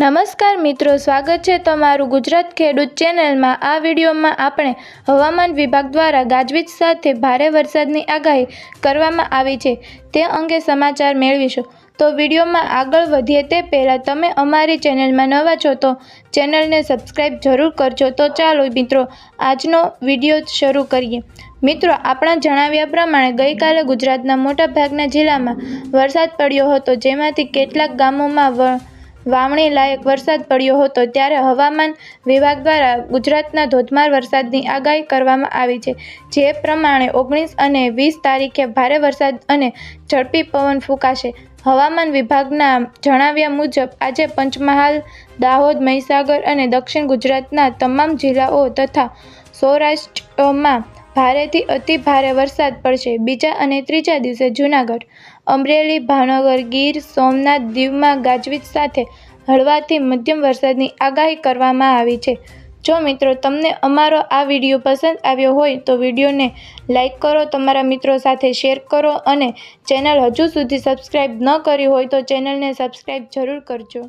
નમસ્કાર મિત્રો, સ્વાગત છે તમારું ગુજરાત ખેડૂત ચેનલમાં. આ વિડીયોમાં આપણે હવામાન વિભાગ દ્વારા ગાજવીજ સાથે ભારે વરસાદની આગાહી કરવામાં આવી છે. તે અંગે સમાચાર મેળવીશું. તો વિડીયોમાં આગળ વધીએ તે પહેલાં તમે અમારી ચેનલમાં નવા છો તો ચેનલને સબસ્ક્રાઈબ જરૂર કરજો. તો ચાલો મિત્રો, આજનો વીડિયો શરૂ કરીએ. મિત્રો, આપણા જણાવ્યા પ્રમાણે ગઈકાલે ગુજરાતના મોટાભાગના જિલ્લામાં વરસાદ પડ્યો હતો, જેમાંથી કેટલાક ગામોમાં વાવણી લાયક વરસાદ પડ્યો હતો ત્યારે હવામાન વિભાગ દ્વારા ગુજરાતના ધોધમાર વરસાદની આગાહી કરવામાં આવી છે. જે પ્રમાણે ઓગણીસ અને વીસ તારીખે ભારે વરસાદ અને ઝડપી પવન ફૂંકાશે. હવામાન વિભાગના જણાવ્યા મુજબ, આજે પંચમહાલ, દાહોદ, મહીસાગર અને દક્ષિણ ગુજરાતના તમામ જિલ્લાઓ તથા સૌરાષ્ટ્રમાં ભારેથી અતિ ભારે વરસાદ પડશે. બીજા અને ત્રીજા દિવસે જૂનાગઢ, અમરેલી, ભાવનગર, ગીર, સોમનાથ, દીવમાં ગાજવીજ સાથે હળવાથી મધ્યમ વરસાદની આગાહી કરવામાં આવી છે. જો મિત્રો તમને અમારો આ વીડિયો પસંદ આવ્યો હોય તો વિડીયોને લાઇક કરો, તમારા મિત્રો સાથે શેર કરો અને ચેનલ હજુ સુધી સબસ્ક્રાઈબ ન કરી હોય તો ચેનલને સબસ્ક્રાઈબ જરૂર કરજો.